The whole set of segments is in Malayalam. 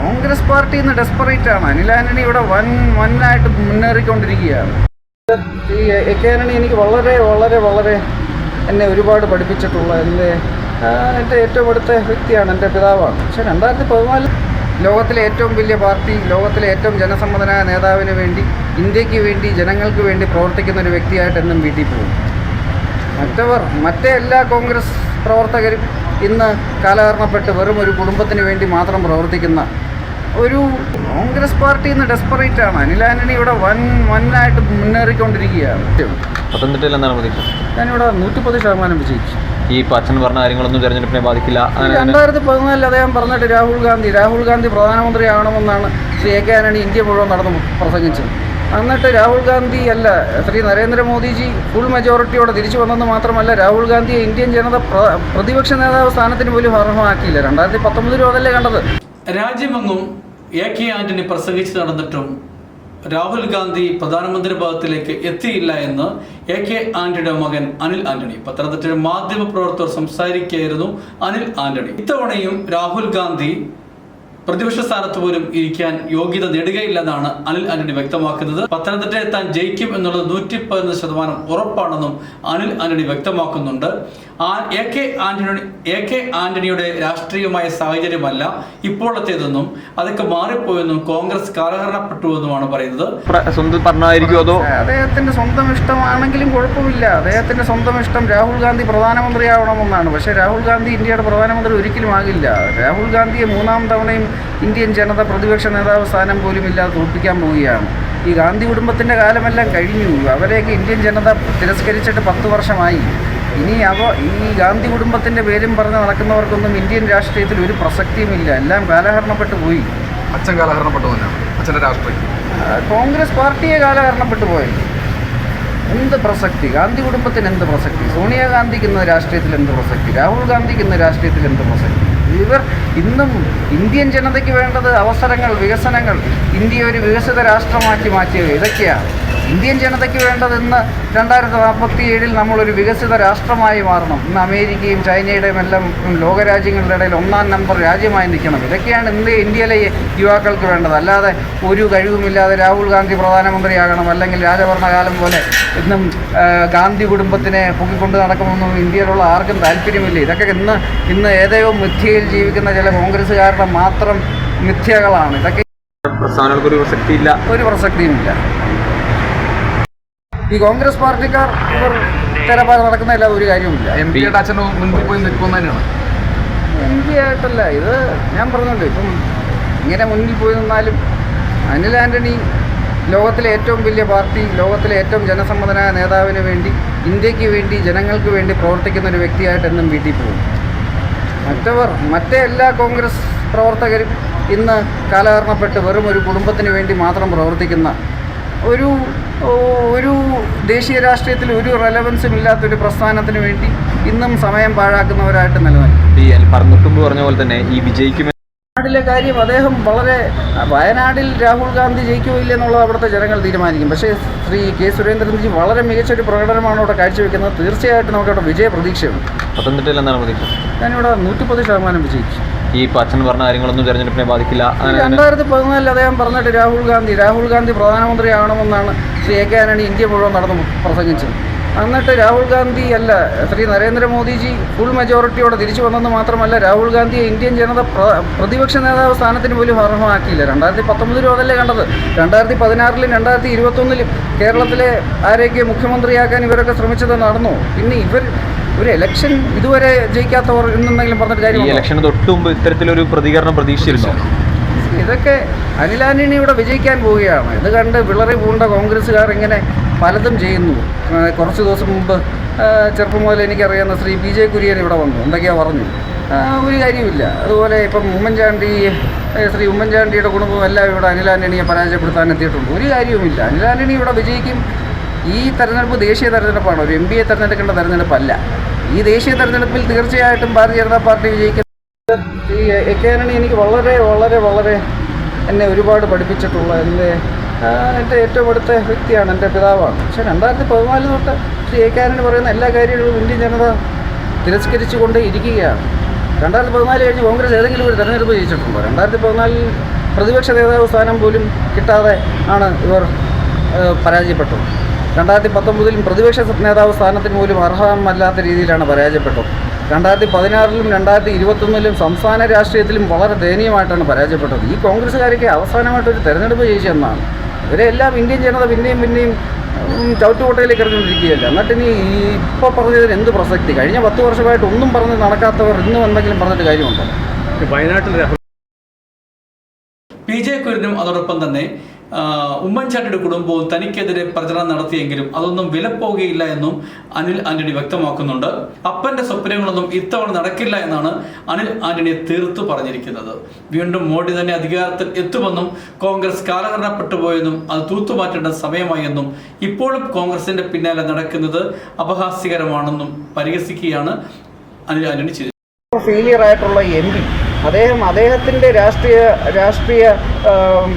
കോൺഗ്രസ് പാർട്ടി ഇന്ന് ഡെസ്പറേറ്റ് ആണ്. അനിൽ ആന്റണി ഇവിടെ വൻ വന്നായിട്ട് മുന്നേറിക്കൊണ്ടിരിക്കുകയാണ്. ഈ എ കെ ആന്റണി എനിക്ക് വളരെ വളരെ വളരെ എന്നെ ഒരുപാട് പഠിപ്പിച്ചിട്ടുള്ള എന്റെ എന്റെ ഏറ്റവും അടുത്ത വ്യക്തിയാണ് എന്റെ പിതാവാണ്. പക്ഷേ രണ്ടായിരത്തി പതിനാല് ലോകത്തിലെ ഏറ്റവും വലിയ പാർട്ടി ലോകത്തിലെ ഏറ്റവും ജനസമ്മതനായ നേതാവിന് വേണ്ടി ഇന്ത്യയ്ക്ക് വേണ്ടി ജനങ്ങൾക്ക് വേണ്ടി പ്രവർത്തിക്കുന്ന ഒരു വ്യക്തിയായിട്ട് എന്നും വീട്ടിൽ പോകും. മറ്റവർ മറ്റേ എല്ലാ കോൺഗ്രസ് പ്രവർത്തകരും ഇന്ന് കാലഹരണപ്പെട്ട് വെറും ഒരു കുടുംബത്തിന് വേണ്ടി മാത്രം പ്രവർത്തിക്കുന്ന ഒരു കോൺഗ്രസ് പാർട്ടി ഇന്ന് ഡെസ്പറേറ്റ് ആണ്. അനിൽ ആന്റണി ഇവിടെ വൻ വന്നായിട്ട് മുന്നേറിക്കൊണ്ടിരിക്കുകയാണ്. പത്തനംതിട്ടയിൽ എന്താണ് പ്രതീക്ഷ? ഞാനിവിടെ നൂറ്റിപ്പത് ശതമാനം വിജയിച്ചു. ഈ അച്ഛൻ പറഞ്ഞ കാര്യങ്ങളൊന്നും തെരഞ്ഞെടുപ്പിനെ ബാധിക്കില്ല. രണ്ടായിരത്തി പതിനാലിൽ അദ്ദേഹം പറഞ്ഞിട്ട് രാഹുൽ ഗാന്ധി രാഹുൽ ഗാന്ധി പ്രധാനമന്ത്രി ആവണമെന്നാണ് ശ്രീ എ കെ ആന്റണി ഇന്ത്യ മുഴുവൻ നടന്നു പ്രസംഗിച്ചത്. എന്നിട്ട് രാഹുൽ ഗാന്ധി അല്ല ശ്രീ നരേന്ദ്രമോദിജി ഫുൾ മെജോറിറ്റിയോടെ തിരിച്ചു വന്നെന്ന് മാത്രമല്ല രാഹുൽ ഗാന്ധിയെ ഇന്ത്യൻ ജനത പ്ര- പ്രതിപക്ഷ നേതാവ് സ്ഥാനത്തിന് പോലും അർഹമാക്കിയില്ല. രണ്ടായിരത്തി പത്തൊമ്പതിലും അതല്ലേ കണ്ടത്? രാജ്യമെങ്ങും എ കെ ആന്റണി പ്രസംഗിച്ച് നടന്നിട്ടും രാഹുൽ ഗാന്ധി പ്രധാനമന്ത്രി പദത്തിലേക്ക് എത്തിയില്ല എന്ന് എ കെ ആന്റണിയുടെ മകൻ അനിൽ ആന്റണി പത്തനംതിട്ടയിൽ മാധ്യമ പ്രവർത്തകർ സംസാരിക്കുകയായിരുന്നു അനിൽ ആന്റണി. ഇത്തവണയും രാഹുൽ ഗാന്ധി പ്രതിപക്ഷ സ്ഥാനത്ത് പോലും ഇരിക്കാൻ യോഗ്യത നേടുകയില്ലെന്നാണ് അനിൽ ആന്റണി വ്യക്തമാക്കുന്നത്. പത്തനംതിട്ടയെ താൻ ജയിക്കും എന്നുള്ളത് നൂറ്റി പതിനൊന്ന് ശതമാനം ഉറപ്പാണെന്നും അനിൽ ആന്റണി വ്യക്തമാക്കുന്നുണ്ട്. A K Antony A K ആന്റണിയുടെ രാഷ്ട്രീയമായ സാഹചര്യമല്ല ഇപ്പോഴത്തേതെന്നും അതൊക്കെ മാറിപ്പോയെന്നും കോൺഗ്രസ് കാലഹരണപ്പെട്ടുവെന്നുമാണ് പറയുന്നത്. സ്വന്തം പറഞ്ഞായിരിക്കും അതോ? അദ്ദേഹത്തിന്റെ സ്വന്തം ഇഷ്ടമാണെങ്കിലും കുഴപ്പമില്ല. അദ്ദേഹത്തിന്റെ സ്വന്തം ഇഷ്ടം രാഹുൽ ഗാന്ധി പ്രധാനമന്ത്രിയാവണമെന്നാണ്. പക്ഷേ രാഹുൽ ഗാന്ധി ഇന്ത്യയുടെ പ്രധാനമന്ത്രി ഒരിക്കലും ആകില്ല. രാഹുൽ ഗാന്ധിയെ മൂന്നാം തവണയും ഇന്ത്യൻ ജനത പ്രതിപക്ഷ നേതാവ് സ്ഥാനം പോലും ഇല്ലാതെ തോൽപ്പിക്കാൻ പോവുകയാണ്. ഈ ഗാന്ധി കുടുംബത്തിന്റെ കാലമെല്ലാം കഴിഞ്ഞു. അവരെയൊക്കെ ഇന്ത്യൻ ജനത തിരസ്കരിച്ചിട്ട് പത്ത് വർഷമായി. ഇനി അവ ഈ ഗാന്ധി കുടുംബത്തിന്റെ പേരും പറഞ്ഞ് നടക്കുന്നവർക്കൊന്നും ഇന്ത്യൻ രാഷ്ട്രീയത്തിൽ ഒരു പ്രസക്തിയുമില്ല എല്ലാം കാലഹരണപ്പെട്ടു പോയി. അച്ഛൻ കാലഹരണപ്പെട്ടു പോയാണ് അച്ഛന്റെ രാഷ്ട്രീയം. കോൺഗ്രസ് പാർട്ടിയെ കാലഹരണപ്പെട്ടു പോയി. എന്ത് പ്രസക്തി? ഗാന്ധി കുടുംബത്തിന് എന്ത് പ്രസക്തി? സോണിയാഗാന്ധിക്ക് ഇന്ന് രാഷ്ട്രീയത്തിൽ എന്ത് പ്രസക്തി? രാഹുൽ ഗാന്ധിക്ക് ഇന്ന് രാഷ്ട്രീയത്തിൽ എന്ത് പ്രസക്തി? ഇവർ ഇന്നും ഇന്ത്യൻ ജനതയ്ക്ക് വേണ്ടത് അവസരങ്ങൾ വികസനങ്ങൾ. ഇന്ത്യ ഒരു വികസിത രാഷ്ട്രമാക്കി മാറ്റിയത് ഇതൊക്കെയാണ്. ഇന്ത്യൻ ജനതയ്ക്ക് വേണ്ടത് ഇന്ന് രണ്ടായിരത്തി നാൽപ്പത്തി ഏഴിൽ നമ്മളൊരു വികസിത രാഷ്ട്രമായി മാറണം. ഇന്ന് അമേരിക്കയും ചൈനയുടെയും എല്ലാം ലോകരാജ്യങ്ങളുടെ ഇടയിൽ ഒന്നാം നമ്പർ രാജ്യമായി നിൽക്കണം. ഇതൊക്കെയാണ് ഇന്ത്യ ഇന്ത്യയിലെ യുവാക്കൾക്ക് വേണ്ടത്. അല്ലാതെ ഒരു കഴിവുമില്ലാതെ രാഹുൽ ഗാന്ധി പ്രധാനമന്ത്രിയാകണം അല്ലെങ്കിൽ രാജഭരണകാലം പോലെ ഇന്നും ഗാന്ധി കുടുംബത്തിനെ പൊക്കിക്കൊണ്ട് നടക്കുമെന്നും ഇന്ത്യയിലുള്ള ആർക്കും താല്പര്യമില്ല. ഇതൊക്കെ ഇന്ന് ഇന്ന് ഏതോ മിഥ്യയിൽ ജീവിക്കുന്ന ചില കോൺഗ്രസ്സുകാരുടെ മാത്രം മിഥ്യകളാണ്. ഇതൊക്കെ ഒരു പ്രസക്തിയും ഇല്ല ഒരു പ്രസക്തിയുമില്ല. ഈ കോൺഗ്രസ് പാർട്ടിക്കാർ ഇവർ നടക്കുന്ന നടക്കുന്നതല്ല ഒരു കാര്യമില്ല എം പി അച്ഛൻ മുൻപിൽ പോയി നിൽക്കുന്ന തന്നെയാണ്. എം പി ആയിട്ടല്ല ഇത് ഞാൻ പറഞ്ഞല്ലോ ഇപ്പം ഇങ്ങനെ മുന്നിൽ പോയി നിന്നാലും അനിൽ ആന്റണി ലോകത്തിലെ ഏറ്റവും വലിയ പാർട്ടി ലോകത്തിലെ ഏറ്റവും ജനസമ്മതനായ നേതാവിന് വേണ്ടി ഇന്ത്യയ്ക്ക് വേണ്ടി ജനങ്ങൾക്ക് വേണ്ടി പ്രവർത്തിക്കുന്ന ഒരു വ്യക്തിയായിട്ട് എന്നും വീട്ടിൽ പോകും. മറ്റവർ മറ്റേ എല്ലാ കോൺഗ്രസ് പ്രവർത്തകരും ഇന്ന് കാലഹരണപ്പെട്ട് വെറും ഒരു കുടുംബത്തിന് വേണ്ടി മാത്രം പ്രവർത്തിക്കുന്ന ഒരു ഒരു ദേശീയ രാഷ്ട്രീയത്തിൽ ഒരു റെലവൻസും ഇല്ലാത്തൊരു പ്രസ്ഥാനത്തിന് വേണ്ടി ഇന്നും സമയം പാഴാക്കുന്നവരായിട്ട് നിലനിൽക്കും. ഈ പറഞ്ഞിട്ടുമ്പ് പറഞ്ഞ പോലെ തന്നെ ഈ വിജയിക്കും വയനാടിലെ കാര്യം അദ്ദേഹം വളരെ വയനാടിൽ രാഹുൽ ഗാന്ധി ജയിക്കുമോ എന്നുള്ളത് അവിടുത്തെ ജനങ്ങൾ തീരുമാനിക്കും. പക്ഷേ ശ്രീ കെ സുരേന്ദ്രൻജി വളരെ മികച്ചൊരു പ്രകടനമാണ് അവിടെ കാഴ്ചവെക്കുന്നത്. തീർച്ചയായിട്ടും നമുക്ക് അവിടെ വിജയ പ്രതീക്ഷയുണ്ട് പത്തനംതിട്ടയിൽ എന്താണ് പ്രതീക്ഷ? ഞാനിവിടെ നൂറ്റിപ്പത് ശതമാനം വിജയിച്ചു. ഈ അച്ഛൻ പറഞ്ഞ കാര്യങ്ങളൊന്നും തെരഞ്ഞെടുപ്പിനെ ബാധിക്കില്ല. രണ്ടായിരത്തി പതിനാലിൽ അദ്ദേഹം പറഞ്ഞിട്ട് രാഹുൽ ഗാന്ധി രാഹുൽ ഗാന്ധി പ്രധാനമന്ത്രി ആവണമെന്നാണ് ശ്രീ എ കെ ആന്റണി ഇന്ത്യ മുഴുവൻ നടന്നു പ്രസംഗിച്ചത്. എന്നിട്ട് രാഹുൽ ഗാന്ധി അല്ല ശ്രീ നരേന്ദ്രമോദിജി ഫുൾ മെജോറിറ്റിയോടെ തിരിച്ചു വന്നെന്ന് മാത്രമല്ല രാഹുൽ ഗാന്ധിയെ ഇന്ത്യൻ ജനത പ്ര- പ്രതിപക്ഷ നേതാവ് സ്ഥാനത്തിന് പോലും അർഹമാക്കിയില്ല. രണ്ടായിരത്തി പത്തൊമ്പതിലും അതല്ലേ കണ്ടത്? രണ്ടായിരത്തി പതിനാറിലും രണ്ടായിരത്തി ഇരുപത്തൊന്നിലും കേരളത്തിലെ ആരെയൊക്കെ മുഖ്യമന്ത്രിയാക്കാൻ ഇവരൊക്കെ ശ്രമിച്ചത് നടന്നു. പിന്നെ ഇവർ ഒരു ഇലക്ഷൻ ഇതുവരെ ജയിക്കാത്തവർ എന്നെന്തെങ്കിലും പറഞ്ഞിട്ട് ഈ കാര്യം ഇലക്ഷന് തൊട്ട് മുമ്പ് ഇത്തരത്തിലൊരു പ്രതികരണം പ്രതീക്ഷിച്ചിരുന്നു? ഇതൊക്കെ അനിൽ ആന്റണി ഇവിടെ വിജയിക്കാൻ പോവുകയാണ്. ഇത് കണ്ട് വിളറി പൂണ്ട കോൺഗ്രസ്സുകാർ ഇങ്ങനെ പലതും ചെയ്യുന്നു. കുറച്ച് ദിവസം മുമ്പ് ചെറുപ്പം മുതൽ എനിക്കറിയാവുന്ന ശ്രീ പി ജെ കുര്യൻ ഇവിടെ വന്നു. എന്തൊക്കെയാ പറഞ്ഞു? ഒരു കാര്യമില്ല അതുപോലെ ഇപ്പം ഉമ്മൻചാണ്ടി ശ്രീ ഉമ്മൻചാണ്ടിയുടെ കുടുംബം എല്ലാം ഇവിടെ അനിൽ ആന്റണിയെ പരാജയപ്പെടുത്താൻ എത്തിയിട്ടുണ്ട്. ഒരു കാര്യവുമില്ല. അനിൽ ആന്റണി ഇവിടെ വിജയിക്കും ഈ തെരഞ്ഞെടുപ്പ് ദേശീയ തെരഞ്ഞെടുപ്പാണ്. ഒരു എം പിയെ തെരഞ്ഞെടുക്കേണ്ട തെരഞ്ഞെടുപ്പല്ല. ഈ ദേശീയ തെരഞ്ഞെടുപ്പിൽ തീർച്ചയായിട്ടും ഭാരതീയ ജനതാ പാർട്ടി വിജയിക്കുന്ന ഈ എ കെ ആന്റണി എനിക്ക് വളരെ വളരെ വളരെ എന്നെ ഒരുപാട് പഠിപ്പിച്ചിട്ടുള്ള എന്റെ എന്റെ ഏറ്റവും അടുത്ത വ്യക്തിയാണ് എന്റെ പിതാവാണ്. പക്ഷേ രണ്ടായിരത്തി പതിനാല് തൊട്ട് ശ്രീ എ കെ ആന്റണി പറയുന്ന എല്ലാ കാര്യങ്ങളും ഇന്ത്യൻ ജനത തിരസ്കരിച്ചുകൊണ്ടേ ഇരിക്കുകയാണ്. രണ്ടായിരത്തി പതിനാല് കഴിഞ്ഞ് കോൺഗ്രസ് ഏതെങ്കിലും ഒരു തെരഞ്ഞെടുപ്പ് ജയിച്ചിട്ടുണ്ടോ? രണ്ടായിരത്തി പതിനാലിൽ പ്രതിപക്ഷ നേതാവ് സ്ഥാനം പോലും കിട്ടാതെ ആണ് ഇവർ പരാജയപ്പെട്ടത്. രണ്ടായിരത്തി പത്തൊമ്പതിലും പ്രതിപക്ഷ നേതാവ് സ്ഥാനത്തിന് പോലും അർഹമല്ലാത്ത രീതിയിലാണ് പരാജയപ്പെട്ടത്. രണ്ടായിരത്തി പതിനാറിലും രണ്ടായിരത്തി ഇരുപത്തൊന്നിലും സംസ്ഥാന രാഷ്ട്രീയത്തിലും വളരെ ദയനീയമായിട്ടാണ് പരാജയപ്പെട്ടത്. ഈ കോൺഗ്രസ്സുകാരൊക്കെ അവസാനമായിട്ടൊരു തെരഞ്ഞെടുപ്പ് ജയിച്ചെന്നാണ് ഇവരെല്ലാം ഇന്ത്യൻ ജനത പിന്നെയും പിന്നെയും ചവിട്ടുകോട്ടയിലേക്ക് എറിഞ്ഞുകൊണ്ടിരിക്കുകയല്ല? എന്നിട്ട് ഇനി ഈ ഇപ്പോൾ പറഞ്ഞതിന് എന്ത് പ്രസക്തി? കഴിഞ്ഞ പത്ത് വർഷമായിട്ട് ഒന്നും പറഞ്ഞ് നടക്കാത്തവർ ഇന്നും എന്തെങ്കിലും പറഞ്ഞിട്ട് കാര്യമുണ്ടോ? വയനാട്ടിൽ പി ജെ കുര്യനും അതോടൊപ്പം തന്നെ ഉമ്മൻചാണ്ടിയുടെ കുടുംബവും തനിക്കെതിരെ പ്രചരണം നടത്തിയെങ്കിലും അതൊന്നും വിലപ്പോകുകയില്ല എന്നും അനിൽ ആന്റണി വ്യക്തമാക്കുന്നുണ്ട്. അപ്പന്റെ സ്വപ്നങ്ങളൊന്നും ഇത്തവണ നടക്കില്ല എന്നാണ് അനിൽ ആന്റണി തീർത്തു പറഞ്ഞിരിക്കുന്നത്. വീണ്ടും മോഡി തന്നെ അധികാരത്തിൽ എത്തുമെന്നും കോൺഗ്രസ് കാലഹരണപ്പെട്ടുപോയെന്നും അത് തൂത്തുമാറ്റേണ്ട സമയമായി എന്നും ഇപ്പോഴും കോൺഗ്രസിന്റെ പിന്നാലെ നടക്കുന്നത് അപഹാസ്യകരമാണെന്നും പരിഹസിക്കുകയാണ് അനിൽ ആന്റണി ചെയ്തത് ഫെയിലിയർ ആയിട്ടുള്ള എം പി അദ്ദേഹം അദ്ദേഹത്തിന്റെ രാഷ്ട്രീയ രാഷ്ട്രീയ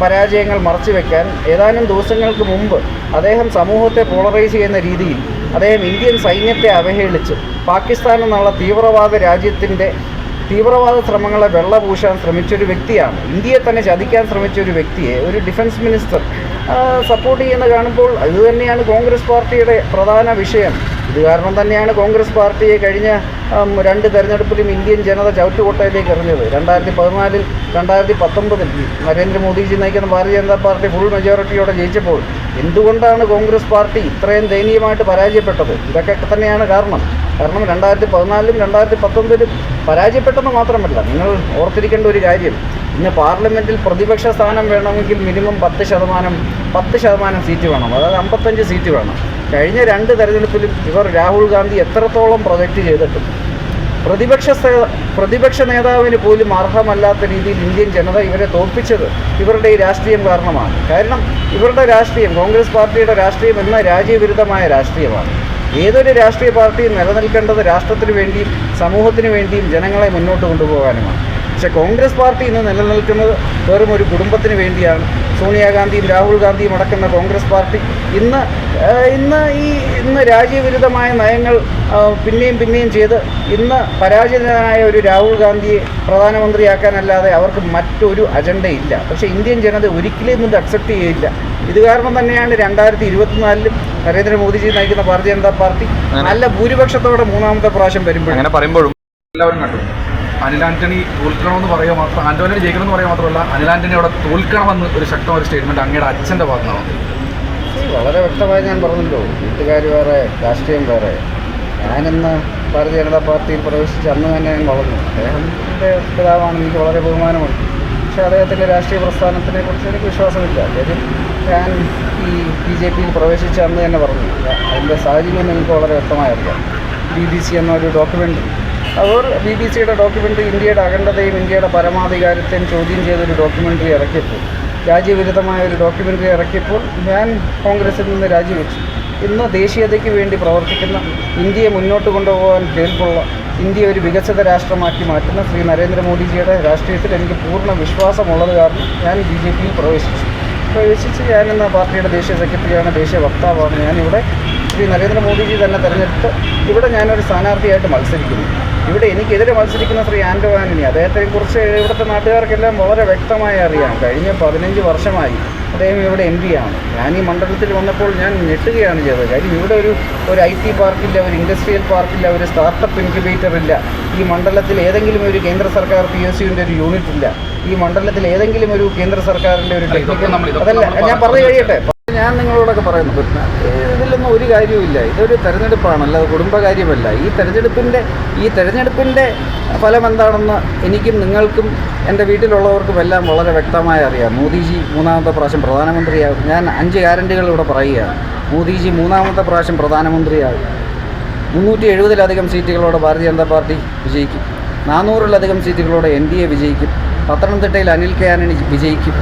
പരാജയങ്ങൾ മറച്ചു വെക്കാൻ ഏതാനും ദിവസങ്ങൾക്ക് മുമ്പ് അദ്ദേഹം സമൂഹത്തെ പോളറൈസ് ചെയ്യുന്ന രീതിയിൽ അദ്ദേഹം ഇന്ത്യൻ സൈന്യത്തെ അവഹേളിച്ച് പാകിസ്ഥാൻ എന്നുള്ള തീവ്രവാദ രാജ്യത്തിന്റെ തീവ്രവാദ ശ്രമങ്ങളെ വെള്ളപൂശാൻ ശ്രമിച്ചൊരു വ്യക്തിയാണ്. ഇന്ത്യയെ തന്നെ ചതിക്കാൻ ശ്രമിച്ച ഒരു വ്യക്തിയെ ഒരു ഡിഫൻസ് മിനിസ്റ്റർ സപ്പോർട്ട് ചെയ്യുന്ന കാണുമ്പോൾ ഇത് തന്നെയാണ് കോൺഗ്രസ് പാർട്ടിയുടെ പ്രധാന വിഷയം. ഇത് കാരണം തന്നെയാണ് കോൺഗ്രസ് പാർട്ടിയെ കഴിഞ്ഞ രണ്ട് തെരഞ്ഞെടുപ്പിലും ഇന്ത്യൻ ജനത ചവിട്ടുകൊട്ടയിലേക്ക് എറിഞ്ഞത്. രണ്ടായിരത്തി പതിനാലിൽ രണ്ടായിരത്തി പത്തൊമ്പതിൽ നരേന്ദ്രമോദിജി നയിക്കുന്ന ഭാരതീയ ജനതാ പാർട്ടി ഫുൾ മെജോറിറ്റിയോടെ ജയിച്ചപ്പോൾ എന്തുകൊണ്ടാണ് കോൺഗ്രസ് പാർട്ടി ഇത്രയും ദയനീയമായിട്ട് പരാജയപ്പെട്ടത്? ഇതൊക്കെ തന്നെയാണ് കാരണം. കാരണം രണ്ടായിരത്തി പതിനാലിലും രണ്ടായിരത്തി പത്തൊമ്പതിലും പരാജയപ്പെട്ടെന്ന് മാത്രമല്ല നിങ്ങൾ ഓർത്തിരിക്കേണ്ട ഒരു കാര്യം. ഇന്ന് പാർലമെന്റിൽ പ്രതിപക്ഷ സ്ഥാനം വേണമെങ്കിൽ മിനിമം പത്ത് ശതമാനം പത്ത് ശതമാനം സീറ്റ് വേണം. അതായത് അമ്പത്തഞ്ച് സീറ്റ് വേണം. കഴിഞ്ഞ രണ്ട് തെരഞ്ഞെടുപ്പിലും ഇവർ രാഹുൽ ഗാന്ധി എത്രത്തോളം പ്രൊജക്റ്റ് ചെയ്തിട്ടും പ്രതിപക്ഷ പ്രതിപക്ഷ നേതാവിന് പോലും അർഹമല്ലാത്ത രീതിയിൽ ഇന്ത്യൻ ജനത ഇവരെ തോൽപ്പിച്ചത് ഇവരുടെ ഈ രാഷ്ട്രീയം കാരണമാണ്. കാരണം ഇവരുടെ രാഷ്ട്രീയം കോൺഗ്രസ് പാർട്ടിയുടെ രാഷ്ട്രീയം എന്ന രാജ്യവിരുദ്ധമായ രാഷ്ട്രീയമാണ്. ഏതൊരു രാഷ്ട്രീയ പാർട്ടിയും നിലനിൽക്കേണ്ടത് രാഷ്ട്രത്തിന് വേണ്ടിയും സമൂഹത്തിന് വേണ്ടിയും ജനങ്ങളെ മുന്നോട്ട് കൊണ്ടുപോകാനുമാണ്. പക്ഷേ കോൺഗ്രസ് പാർട്ടി ഇന്ന് നിലനിൽക്കുന്നത് വെറും ഒരു കുടുംബത്തിന് വേണ്ടിയാണ്. സോണിയാഗാന്ധിയും രാഹുൽ ഗാന്ധിയും അടക്കുന്ന കോൺഗ്രസ് പാർട്ടി ഇന്ന് ഇന്ന് ഈ ഇന്ന് രാജ്യവിരുദ്ധമായ നയങ്ങൾ പിന്നെയും പിന്നെയും ചെയ്ത് ഇന്ന് പരാജിതനായ ഒരു രാഹുൽ ഗാന്ധിയെ പ്രധാനമന്ത്രിയാക്കാനല്ലാതെ അവർക്ക് മറ്റൊരു അജണ്ടയില്ല. പക്ഷേ ഇന്ത്യൻ ജനത ഒരിക്കലും ഇത് അക്സെപ്റ്റ് ചെയ്യില്ല. ഇത് കാരണം തന്നെയാണ് രണ്ടായിരത്തി ഇരുപത്തിനാലിലും നരേന്ദ്രമോദിജി നയിക്കുന്ന ഭാരതീയ ജനതാ പാർട്ടി നല്ല ഭൂരിപക്ഷത്തോടെ മൂന്നാമത്തെ പ്രാവശ്യം വരുമ്പോൾ അങ്ങനെ പറയുമ്പോഴും എല്ലാവരും കണ്ടു. അനിൽ ആന്റണി തോൽക്കണമെന്ന് പറയുക മാത്രം ആന്റോണി ജയിക്കണമെന്ന് പറയുക മാത്രമല്ല അനിൽ ആന്റണി അവിടെ തോൽക്കണമെന്ന് ഒരു ശക്തമായ സ്റ്റേറ്റ്മെന്റ് അങ്ങയുടെ അച്ഛന്റെ ഭാഗത്താണ് വളരെ വ്യക്തമായി ഞാൻ പറഞ്ഞല്ലോ വീട്ടുകാർ വേറെ രാഷ്ട്രീയം വേറെ. ഞാനിന്ന് ഭാരതീയ ജനതാ പാർട്ടിയിൽ പ്രവേശിച്ച് അന്ന് തന്നെ ഞാൻ വളർന്നു. അദ്ദേഹത്തിന്റെ പിതാവാണ് എനിക്ക് വളരെ ബഹുമാനമുണ്ട്. പക്ഷേ അദ്ദേഹത്തിന്റെ രാഷ്ട്രീയ പ്രസ്ഥാനത്തിനെ കുറിച്ച് എനിക്ക് വിശ്വാസമില്ല. അദ്ദേഹം ഞാൻ ഈ ബി ജെ പിയിൽ പ്രവേശിച്ച അന്ന് തന്നെ പറഞ്ഞു. അതിന്റെ സാഹചര്യം എനിക്ക് വളരെ വ്യക്തമായി അറിയാം. ബി ബി സി എന്നൊരു ഡോക്യുമെന്ററി അവർ ബി ബി സിയുടെ ഡോക്യുമെന്ററി ഇന്ത്യയുടെ അഖണ്ഡതയും ഇന്ത്യയുടെ പരമാധികാരത്തെയും ചോദ്യം ചെയ്തൊരു ഡോക്യുമെന്ററി ഇറക്കിയപ്പോൾ രാജ്യവിരുദ്ധമായ ഒരു ഡോക്യുമെന്ററി ഇറക്കിയപ്പോൾ ഞാൻ കോൺഗ്രസിൽ നിന്ന് രാജിവെച്ചു. ഇന്ന് ദേശീയതയ്ക്ക് വേണ്ടി പ്രവർത്തിക്കുന്ന ഇന്ത്യയെ മുന്നോട്ട് കൊണ്ടുപോകാൻ കേൾപ്പുള്ള ഇന്ത്യ ഒരു വികസിത രാഷ്ട്രമാക്കി മാറ്റുന്ന ശ്രീ നരേന്ദ്രമോദിജിയുടെ രാഷ്ട്രീയത്തിൽ എനിക്ക് പൂർണ വിശ്വാസമുള്ളത് കാരണം ഞാൻ ബി ജെ പിയിൽ പ്രവേശിച്ചു പ്രവേശിച്ച് ഞാനിന്ന് പാർട്ടിയുടെ ദേശീയ സെക്രട്ടറിയാണ് ദേശീയ വക്താവാണ്. ഞാനിവിടെ ശ്രീ നരേന്ദ്രമോദിജി തന്നെ തിരഞ്ഞെടുത്ത് ഇവിടെ ഞാനൊരു സ്ഥാനാർത്ഥിയായിട്ട് മത്സരിക്കുന്നു. ഇവിടെ എനിക്കെതിരെ മത്സരിക്കുന്ന ശ്രീ ആൻഡോ ആന്റണി അദ്ദേഹത്തെക്കുറിച്ച് ഇവിടുത്തെ നാട്ടുകാർക്കെല്ലാം വളരെ വ്യക്തമായി അറിയാം. കഴിഞ്ഞ പതിനഞ്ച് വർഷമായി അദ്ദേഹം ഇവിടെ എം പി ആണ്. ഞാൻ ഈ മണ്ഡലത്തിൽ വന്നപ്പോൾ ഞാൻ ഞെട്ടുകയാണ് ചെയ്തത്. കാര്യം ഇവിടെ ഒരു ഒരു ഐ ടി പാർക്കില്ല ഒരു ഇൻഡസ്ട്രിയൽ പാർക്കില്ല ഒരു സ്റ്റാർട്ടപ്പ് ഇൻക്യുബേറ്റർ ഇല്ല. ഈ മണ്ഡലത്തിൽ ഏതെങ്കിലും ഒരു കേന്ദ്ര സർക്കാർ പി എസ് യുവിന്റെ ഒരു യൂണിറ്റ് ഇല്ല. ഈ മണ്ഡലത്തിൽ ഏതെങ്കിലും ഒരു കേന്ദ്ര സർക്കാരിന്റെ ഒരു ടെക്നിക്കൽ അതല്ല ഞാൻ പറഞ്ഞു കഴിയട്ടെ. ഞാൻ നിങ്ങളോടൊക്കെ പറയുന്നത് ഇതിലൊന്നും ഒരു കാര്യവുമില്ല ഇതൊരു തെരഞ്ഞെടുപ്പാണ് അല്ലാതെ കുടുംബകാര്യമല്ല. ഈ തെരഞ്ഞെടുപ്പിന്റെ ഈ തെരഞ്ഞെടുപ്പിന്റെ ഫലം എന്താണെന്ന് എനിക്കും നിങ്ങൾക്കും എന്റെ വീട്ടിലുള്ളവർക്കും എല്ലാം വളരെ വ്യക്തമായി അറിയാം. മോദിജി മൂന്നാമത്തെ പ്രാവശ്യം പ്രധാനമന്ത്രിയാകും. ഞാൻ അഞ്ച് ഗ്യാരണ്ടികൾ ഇവിടെ പറയുകയാണ്. മോദിജി മൂന്നാമത്തെ പ്രാവശ്യം പ്രധാനമന്ത്രിയാകും. മുന്നൂറ്റി എഴുപതിലധികം സീറ്റുകളോടെ ഭാരതീയ ജനതാ പാർട്ടി വിജയിക്കും. നാനൂറിലധികം സീറ്റുകളോടെ എൻ ഡി എ വിജയിക്കും. പത്തനംതിട്ടയിൽ അനിൽ കെ ആനണി വിജയിക്കും.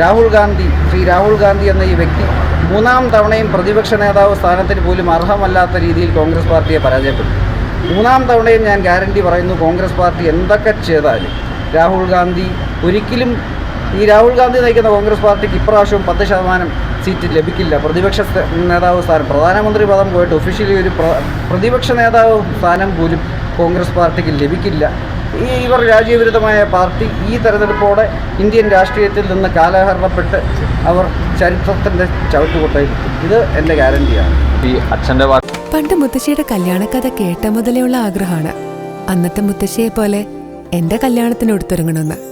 രാഹുൽ ഗാന്ധി ശ്രീ രാഹുൽ ഗാന്ധി എന്ന ഈ വ്യക്തി മൂന്നാം തവണയും പ്രതിപക്ഷ നേതാവ് സ്ഥാനത്തിന് പോലും അർഹമല്ലാത്ത രീതിയിൽ കോൺഗ്രസ് പാർട്ടിയെ പരാജയപ്പെട്ടു മൂന്നാം തവണയും ഞാൻ ഗ്യാരണ്ടി പറയുന്നു കോൺഗ്രസ് പാർട്ടി എന്തൊക്കെ ചെയ്താലും രാഹുൽ ഗാന്ധി ഒരിക്കലും ഈ രാഹുൽ ഗാന്ധി നയിക്കുന്ന കോൺഗ്രസ് പാർട്ടിക്ക് ഇപ്രാവശ്യവും പത്ത് ശതമാനം സീറ്റ് ലഭിക്കില്ല. പ്രതിപക്ഷ നേതാവ് സ്ഥാനം പ്രധാനമന്ത്രി പദം പോയിട്ട് ഒഫീഷ്യലി ഒരു പ്രതിപക്ഷ നേതാവ് സ്ഥാനം പോലും കോൺഗ്രസ് പാർട്ടിക്ക് ലഭിക്കില്ല. ഈ ഇവർ രാജ്യവിരുദ്ധമായ പാർട്ടി ഈ തെരഞ്ഞെടുപ്പോടെ ഇന്ത്യൻ രാഷ്ട്രീയത്തിൽ നിന്ന് കാലഹരണപ്പെട്ട് അവർ ചരിത്രത്തിന്റെ ചവിട്ടുകൊട്ടയിലെത്തും. ഇത് എന്റെ ഗ്യാരണ്ടിയാണ്. ഈ അച്ഛന്റെ പണ്ട് മുത്തശ്ശിയുടെ കല്യാണക്കഥ കേട്ട മുതലേ ഉള്ള ആഗ്രഹമാണ്. അന്നത്തെ മുത്തശ്ശിയെ പോലെ എന്റെ കല്യാണത്തിന് എടുത്തൊരുങ്ങണമെന്ന്